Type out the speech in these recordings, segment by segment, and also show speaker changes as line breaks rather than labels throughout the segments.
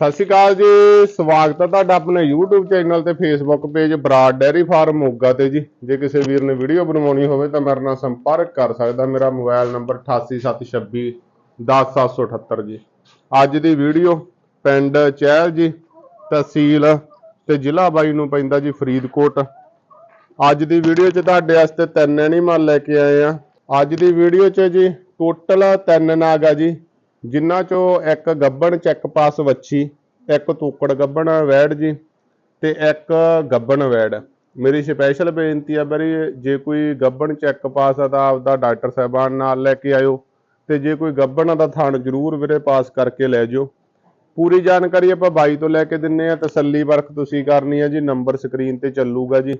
ਸਤਿ ਸ਼੍ਰੀ ਅਕਾਲ ਜੀ, ਸਵਾਗਤ ਹੈ ਤੁਹਾਡਾ ਆਪਣੇ YouTube ਚੈਨਲ ਤੇ Facebook page Brar dairy farm Moga ਤੇ ਜੀ। ਜੇ ਕਿਸੇ ਵੀਰ ਨੇ ਵੀਡੀਓ ਬਣਵਾਉਣੀ ਹੋਵੇ ਤਾਂ ਮੇਰੇ ਨਾਲ ਸੰਪਰਕ ਕਰ ਸਕਦਾ। ਮੇਰਾ ਮੋਬਾਈਲ ਨੰਬਰ 8876 10778 ਜੀ। ਅੱਜ ਦੀ ਵੀਡੀਓ ਪਿੰਡ ਚਹਿਲ ਜੀ, ਤਹਿਸੀਲ ਤੇ ਜ਼ਿਲ੍ਹਾ ਬਾਈ ਨੂੰ ਪੈਂਦਾ ਜੀ, ਫਰੀਦਕੋਟ। ਅੱਜ ਦੀ ਵੀਡੀਓ 'ਚ ਤੁਹਾਡੇ ਵਾਸਤੇ ਤਿੰਨ ਐਨੀਮਲ ਲੈ ਕੇ ਆਏ ਆ। ਅੱਜ ਦੀ ਵੀਡੀਓ 'ਚ ਜੀ ਟੋਟਲ ਤਿੰਨ ਨਾਗ ਆ ਜੀ। ਜਿਨ੍ਹਾਂ 'ਚੋਂ ਇੱਕ ਗੱਬਣ ਚੈੱਕ ਪਾਸ ਵੱਛੀ, ਇੱਕ ਤੋਕੜ ਗੱਬਣ ਵੈੜ ਜੀ ਤੇ ਇੱਕ ਗੱਬਣ ਵੈੜ। ਮੇਰੀ ਸਪੈਸ਼ਲ ਬੇਨਤੀ ਆ ਬਰੀ, ਜੇ ਕੋਈ ਗੱਬਣ ਚੈੱਕ ਪਾਸ ਆ ਤਾਂ ਆਪਦਾ ਡਾਕਟਰ ਸਾਹਿਬਾਨ ਨਾਲ ਲੈ ਕੇ ਆਇਓ ਤੇ ਜੇ ਕੋਈ ਗੱਬਣ ਦਾ ਥਾਣ ਜ਼ਰੂਰ ਵੀਰੇ ਪਾਸ ਕਰਕੇ ਲੈ ਜਿਓ। ਪੂਰੀ ਜਾਣਕਾਰੀ ਆਪਾਂ ਬਾਈ ਤੋਂ ਲੈ ਕੇ ਦਿੰਨੇ ਆ, ਤਸੱਲੀ ਵਰਖ ਤੁਸੀਂ ਕਰਨੀ ਆ ਜੀ, ਨੰਬਰ ਸਕਰੀਨ ਤੇ ਚੱਲੂਗਾ ਜੀ।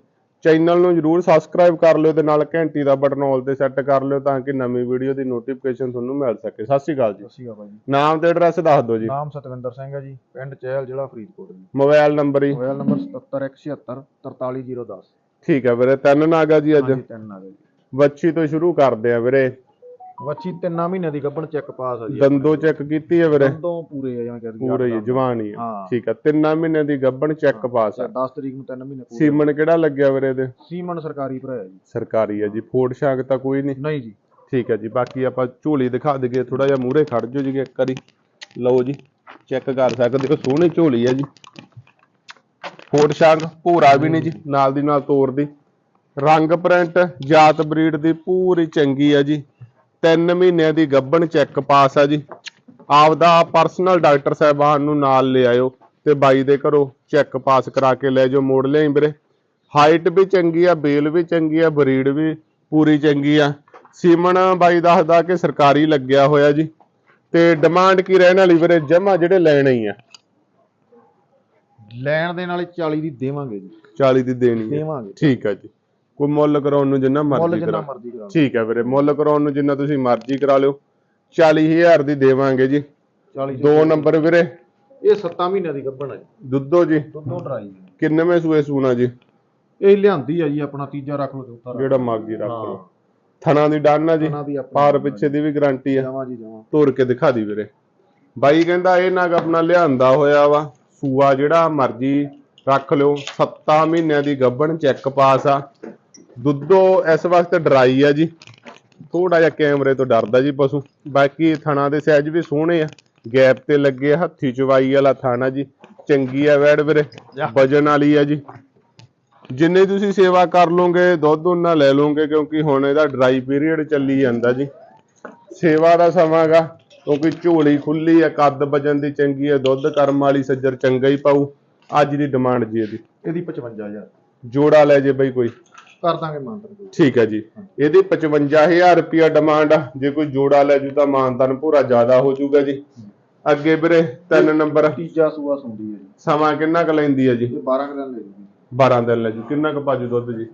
ਚੈਨਲ ਨੂੰ ਜਰੂਰ ਸਬਸਕ੍ਰਾਈਬ ਕਰ ਲਿਓ ਤੇ ਨਾਲ ਘੰਟੀ ਦਾ ਬਟਨ ਆਲ ਤੇ ਸੈੱਟ ਕਰ ਲਿਓ ਤਾਂ ਕਿ ਨਵੀਂ ਵੀਡੀਓ ਦੀ ਨੋਟੀਫਿਕੇਸ਼ਨ ਤੁਹਾਨੂੰ ਮਿਲ ਸਕੇ। ਸਤਿ ਸ਼੍ਰੀ ਅਕਾਲ ਜੀ।
ਸਤਿ ਸ਼੍ਰੀ ਅਕਾਲ ਜੀ।
ਨਾਮ ਤੇ ਐਡਰੈਸ ਦੱਸ ਦਿਓ ਜੀ।
ਨਾਮ ਸਤਵਿੰਦਰ ਸਿੰਘ ਹੈ ਜੀ ਪਿੰਡ ਚਹਿਲ ਜ਼ਿਲ੍ਹਾ ਫਰੀਦਕੋਟ ਜੀ।
ਮੋਬਾਈਲ ਨੰਬਰ ਹੀ
ਮੋਬਾਈਲ ਨੰਬਰ 77176 43010
ਠੀਕ ਹੈ ਵੀਰੇ ਤਿੰਨ ਨਾਗਾ ਜੀ ਅੱਜ।
ਤਿੰਨ ਗਏ ਜੀ।
ਵੱਛੀ ਤੋਂ ਸ਼ੁਰੂ ਕਰਦੇ ਆ ਵੀਰੇ।
ਵੱਛੀ ਤਿੰਨਾਂ ਮਹੀਨਿਆਂ ਦੀ ਗੱਭਣ ਚੈੱਕ ਪਾਸ ਆ ਜੀ।
ਦੰਦੋ ਚੈੱਕ ਕੀਤੀ ਹੈ ਵੀਰੇ?
ਦੰਦੋਂ ਪੂਰੇ ਆ ਜਿਵੇਂ ਕਹਿੰਦੇ
ਪੂਰੇ ਹੀ ਜਵਾਨ ਹੀ ਆ।
ਹਾਂ।
ਠੀਕ ਹੈ ਤਿੰਨਾਂ ਮਹੀਨਿਆਂ ਦੀ ਗੱਬਣ ਚੈੱਕ ਪਾਸ ਆ।
10 ਤਰੀਕ ਨੂੰ ਤਿੰਨ ਮਹੀਨੇ ਪੂਰੇ
ਸੀਮਨ ਕਿਹੜਾ ਲੱਗਿਆ ਵੀਰੇ ਇਹਦੇ?
ਸੀਮਨ ਸਰਕਾਰੀ ਭਰਾਇਆ ਜੀ।
ਸਰਕਾਰੀ ਹੈ ਜੀ ਫੋੜ ਸ਼ਾਂਗ ਤਾਂ ਕੋਈ ਨਹੀਂ।
ਨਹੀਂ ਜੀ।
ਠੀਕ ਹੈ ਜੀ ਬਾਕੀ ਆਪਾਂ ਝੋਲੀ ਦਿਖਾ ਦਈਏ ਥੋੜਾ ਜਿਹਾ ਮੂਹਰੇ ਖੜ ਜਾਓ ਜੀ ਇੱਕ ਵਾਰੀ। ਲਓ ਜੀ ਚੈੱਕ ਕਰ ਸਕਦੇ ਹੋ ਸੋਹਣੀ ਝੋਲੀ ਹੈ ਜੀ। ਫੋੜ ਸ਼ਾਂਗ ਭੂਰਾ ਵੀ ਨਹੀਂ ਜੀ ਨਾਲ ਦੀ ਨਾਲ ਤੋਰ ਦੀ ਰੰਗ ਪ੍ਰਿੰਟ ਜਾਤ ਬਰੀਡ ਦੀ ਪੂਰੀ ਚੰਗੀ ਹੈ ਜੀ। ਤਿੰਨ ਮਹੀਨਿਆਂ ਦੀ ਗੱਭਣ ਚੈੱਕ ਪਾਸ ਆ ਜੀ। ਆਪਦਾ ਪਰਸਨਲ ਡਾਕਟਰ ਸਾਹਿਬਾਨ ਨੂੰ ਨਾਲ ਲੈ ਆਇਓ ਤੇ ਬਾਈ ਦੇ ਘਰੋਂ ਚੈੱਕ ਪਾਸ ਕਰਾ ਕੇ ਲੈ ਜਾਓ ਮੋੜ ਲਿਆਈ ਵੀਰੇ। ਹਾਈਟ ਵੀ ਚੰਗੀ ਆ ਬੇਲ ਵੀ ਚੰਗੀ ਆ ਬਰੀਡ ਵੀ ਪੂਰੀ ਚੰਗੀ ਆ। ਸੀਮਨ ਬਾਈ ਦੱਸਦਾ ਕਿ ਸਰਕਾਰੀ ਲੱਗਿਆ ਹੋਇਆ ਜੀ। ਤੇ ਡਿਮਾਂਡ ਕੀ ਰਹਿਣ ਵਾਲੀ ਵੀਰੇ? ਜਮਾ ਜਿਹੜੇ ਲੈਣੇ ਹੀ ਆ।
ਲੈਣ ਦੇ ਨਾਲ 40 ਦੀ ਦੇਵਾਂਗੇ ਜੀ।
40 ਦੀ ਦੇਣੀ ਹੈ
ਦੇਵਾਂਗੇ।
ਠੀਕ ਆ ਜੀ। ਕੋਈ ਮੁੱਲ ਕਰਾਉਣ ਨੂੰ ਜਿੰਨਾ
ਮੁੱਲ
ਮਰਜ਼ੀ
ਜਿੰਨਾ
ਕਰਾ।
ਮਰਜ਼ੀ ਕਰਾ
ਠੀਕ ਹੈ ਵੀਰੇ ਮੁੱਲ ਕਰਾਉਣ ਨੂੰ ਜਿੰਨਾ ਤੁਸੀਂ ਮਰਜ਼ੀ ਕਰਾ ਲਿਓ। 40000 ਦੀ ਦੇਵਾਂਗੇ ਜੀ।
40
ਦੋ ਨੰਬਰ ਵੀਰੇ।
ਇਹ 7 ਮਹੀਨਿਆਂ ਦੀ ਗੱਭਣ ਹੈ ਜੀ।
ਦੁੱਧੋ ਜੀ।
ਦੁੱਧੋਂ ਡਰਾਈ ਜੀ
ਕਿੰਨਵੇਂ ਸੂਏ ਸੂਣਾ ਜੀ।
ਇਹ ਲਿਆਂਦੀ ਆ ਜੀ ਆਪਣਾ ਤੀਜਾ ਰੱਖ ਲਓ ਚੌਥਾ ਰੱਖ
ਜਿਹੜਾ ਮਰਜ਼ੀ ਰੱਖ ਲਓ। ਥਣਾ ਦੀ ਡਾਨ ਆ ਜੀ।
ਉਹਨਾਂ ਦੀ ਆਪਣੀ
ਪਾਰ ਪਿੱਛੇ ਦੀ ਵੀ ਗਾਰੰਟੀ ਆ।
ਜਮਾਂ ਜੀ ਜਮਾਂ।
ਤੋੜ ਕੇ ਦਿਖਾ ਦੀ ਵੀਰੇ। ਬਾਈ ਕਹਿੰਦਾ ਇਹ ਨਾਗ ਆਪਣਾ ਲਿਆਂਦਾ ਹੋਇਆ ਵਾ। ਸੂਆ ਜਿਹੜਾ ਮਰਜ਼ੀ ਰੱਖ ਲਿਓ। 7 ਮਹੀਨਿਆਂ ਦੀ ਗੱਭਣ ਚੈੱਕ ਪਾਸ ਆ। ਦੁੱਧੋ ਇਸ ਵਕਤ ਡਰਾਈ ਆ ਜੀ। ਥੋੜਾ ਜਿਹਾ ਕੈਮਰੇ ਤੋਂ ਡਰਦਾ ਜੀ ਪਸ਼ੂ। ਬਾਕੀ ਥਣਾ ਦੇ ਸਾਈਜ਼ ਵੀ ਸੋਹਣੇ ਆ। ਗੈਪ ਤੇ ਲੱਗੇ ਹੱਥੀ ਚਵਾਈ ਵਾਲਾ ਥਾਣਾ ਜੀ। ਚੰਗੀ ਆ ਵੈੜ ਵੀਰੇ। ਵਜਨ ਵਾਲੀ ਆ ਜੀ। ਜਿੰਨੇ ਤੁਸੀਂ ਸੇਵਾ ਕਰ ਲੋਗੇ ਦੁੱਧ ਉਹਨਾਂ ਲੈ ਲੋਗੇ ਕਿਉਂਕਿ ਹੁਣ ਇਹਦਾ ਡਰਾਈ ਪੀਰੀਅਡ ਚੱਲੀ ਜਾਂਦਾ ਜੀ। ਸੇਵਾ ਦਾ ਸਮਾਂ ਗਾ ਕਿਉਂਕਿ ਝੋਲੀ ਖੁੱਲੀ ਆ ਕੱਦ ਵਜਨ ਦੀ ਚੰਗੀ ਆ ਦੁੱਧ ਕਰਮ ਵਾਲੀ ਸੱਜਰ ਚੰਗਾ ਹੀ ਪਾਊ। ਅੱਜ ਦੀ ਡਿਮਾਂਡ ਜੀ ਇਹਦੀ।
ਇਹਦੀ 55000
ਜੋੜਾ ਲੈ ਜੇ ਬਈ ਕੋਈ।
ਕਰ ਦਾਂਗੇ ਮਾਨਤਨ
ਠੀਕ ਹੈ ਜੀ। ਇਹਦੀ 55000 ਰੁਪਿਆ ਡਿਮਾਂਡ ਆ। ਜੇ ਕੋਈ ਜੋੜਾ ਲੈ ਜੂ ਤਾਂ ਮਾਨਤਨ ਪੂਰਾ ਜ਼ਿਆਦਾ ਹੋ ਜਾਊਗਾ ਜੀ। ਅੱਗੇ ਵੀਰੇ ਤਿੰਨ ਨੰਬਰ।
ਤੀਜਾ ਸੂਆ ਸੁੰਦੀ ਹੈ ਜੀ।
ਸਮਾਂ ਕਿੰਨਾ ਕੁ ਲੈਂਦੀ ਹੈ ਜੀ?
ਇਹ 12 ਕੁ ਦਿਨ ਲੈ ਜੂਗੀ।
12 ਦਿਨ ਲੈ ਜੂ। ਕਿੰਨਾ ਕੁ ਪਾਜੂ ਦੁੱਧ ਜੀ?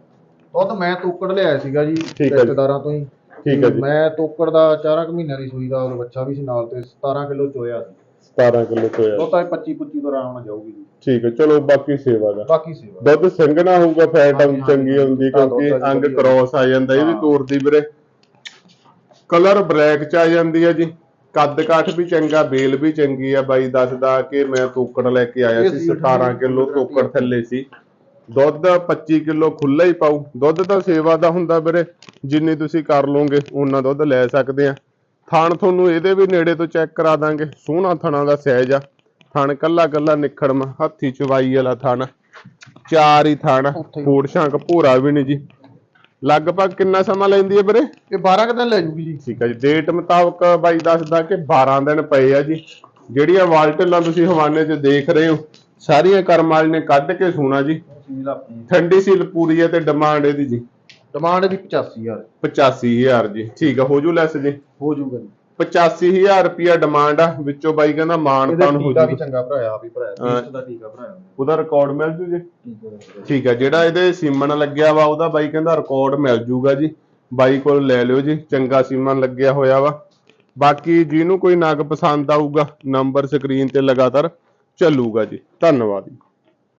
ਦੁੱਧ ਮੈਂ ਤੋਕੜ ਲਿਆਇਆ ਸੀਗਾ ਜੀ
ਜੀ।
ਰਿਸ਼ਤੇਦਾਰਾਂ ਤੋਂ ਹੀ।
ਠੀਕ ਹੈ ਜੀ।
ਮੈਂ ਤੋਕੜ ਦਾ 4 ਕੁ ਮਹੀਨਿਆਂ ਦੀ ਸੂਈ ਦਾ ਉਹ ਬੱਚਾ ਵੀ ਸੀ ਨਾਲ ਤੇ 17 ਕਿਲੋ ਚੋਇਆ ਸੀ।
17 ਕਿਲੋ ਤੋਂ
ਉਹ ਤਾਂ 25 25 ਤੋਂ ਆਰਾਮ ਨਾਲ ਜਾਊਗੀ ਜੀ।
ਠੀਕ ਹੈ ਚਲੋ ਬਾਕੀ ਸੇਵਾ ਦਾ।
ਬਾਕੀ ਸੇਵਾ।
ਦੁੱਧ ਸਿੰਘਣਾ ਹੋਊਗਾ ਫੈਟ ਚੰਗੀ ਹੁੰਦੀ ਕਿਉਂਕਿ
ਆ
ਅੰਗ। ਕ੍ਰੋਸ ਆ ਜਾਂਦਾ ਇਹ ਵੀ
ਹਾਂ।
ਤੋਰਦੀ ਵੀਰੇ। ਕਲਰ ਬਲੈਕ ਚ ਆ ਜਾਂਦੀ ਹੈ ਜੀ। ਕੱਦ ਕਾਠ ਵੀ ਚੰਗਾ ਬੇਲ ਵੀ ਚੰਗੀ ਆ ਬਾਈ ਦੱਸਦਾ ਕਿ ਮੈਂ ਤੋਕੜ ਲੈ ਕੇ ਆਇਆ ਸੀ
ਸੀ
17 ਕਿਲੋ ਤੋਕੜ ਥੱਲੇ ਸੀ। ਦੁੱਧ 25 ਕਿਲੋ ਖੁੱਲਾ ਹੀ ਪਾਉ ਦੁੱਧ ਤਾਂ ਸੇਵਾ ਦਾ ਹੁੰਦਾ ਵੀਰੇ। ਜਿੰਨੀ ਤੁਸੀਂ ਕਰ ਲੋਗੇ ਉਹਨਾਂ ਦੁੱਧ ਲੈ ਸਕਦੇ ਆ। ਥਣ ਤੁਹਾਨੂੰ ਇਹਦੇ ਵੀ ਨੇੜੇ ਤੋਂ ਚੈੱਕ ਕਰਾ ਦਾਂਗੇ। ਸੋਹਣਾ ਥਣਾ ਦਾ ਸਾਈਜ਼ ਆ। ਥਣ ਕੱਲਾ ਕੱਲਾ ਨਿਖੜਮ ਹੱਥੀ ਚਵਾਈ ਵਾਲਾ ਥਣ। ਚਾਰ ਹੀ ਥਣ। ਫੂੜ ਸ਼ਾਂਕ ਭੂਰਾ ਵੀ ਨਹੀਂ ਜੀ। ਲਗਭਗ ਕਿੰਨਾ ਸਮਾਂ ਲੈਂਦੀ ਹੈ ਵੀਰੇ?
ਇਹ 12 ਕੁ ਦਿਨ ਲੈ ਜੂਗੀ ਜੀ।
ਠੀਕ ਹੈ ਜੀ। ਡੇਟ ਮੁਤਾਬਕ ਬਾਈ ਦੱਸਦਾ ਕਿ 12 ਦਿਨ ਪਏ ਆ ਜੀ। ਜਿਹੜੀਆਂ ਵਾਲਟਲਾਂ ਤੁਸੀਂ ਹਵਾਨੇ 'ਚ ਦੇਖ ਰਹੇ ਹੋ ਸਾਰੀਆਂ ਕਰਮ ਵਾਲੀ ਨੇ ਕੱਢ ਕੇ ਸੂਣਾ ਜੀ। ਠੰਡੀ ਸੀਲ ਪੂਰੀ ਹੈ ਤੇ ਡਿਮਾਂਡ ਇਹਦੀ ਜੀ।
ਡਿਮਾਂਡ ਇਹਦੀ 85000
85000 ਜੀ। ਠੀਕ ਆ ਹੋ ਜੂ ਲੈਸ ਜੀ?
ਹੋ ਜੂਗਾ ਜੀ।
85000 ਰੁਪਿਆ ਡਿਮਾਂਡ ਆ ਵਿੱਚੋਂ ਬਾਈ ਕਹਿੰਦਾ ਮਾਨ ਤਾਨ ਹੋ
ਟੀਕਾ ਵੀ ਚੰਗਾ ਭਰਾਇਆ ਵੀ ਭਰਾਇਆ। ਪੀਸ ਦਾ ਟੀਕਾ ਭਰਾਇਆ
ਉਹਦਾ ਰਿਕਾਰਡ ਮਿਲ ਜੂ ਜੀ? ਠੀਕ ਹੈ ਜਿਹੜਾ ਇਹਦੇ ਸੀਮਨ ਲੱਗਿਆ ਵਾ ਉਹਦਾ ਬਾਈ ਕਹਿੰਦਾ ਰਿਕਾਰਡ ਮਿਲ ਜੂਗਾ ਜੀ। ਬਾਈ ਕੋਲ ਲੈ ਲਿਓ ਜੀ ਚੰਗਾ ਸੀਮਨ ਲੱਗਿਆ ਹੋਇਆ ਵਾ। ਬਾਕੀ ਜਿਹਨੂੰ ਕੋਈ ਨਗ ਪਸੰਦ ਆਊਗਾ ਨੰਬਰ ਸਕਰੀਨ ਤੇ ਲਗਾਤਾਰ ਚੱਲੂਗਾ ਜੀ। ਧੰਨਵਾਦ ਜੀ।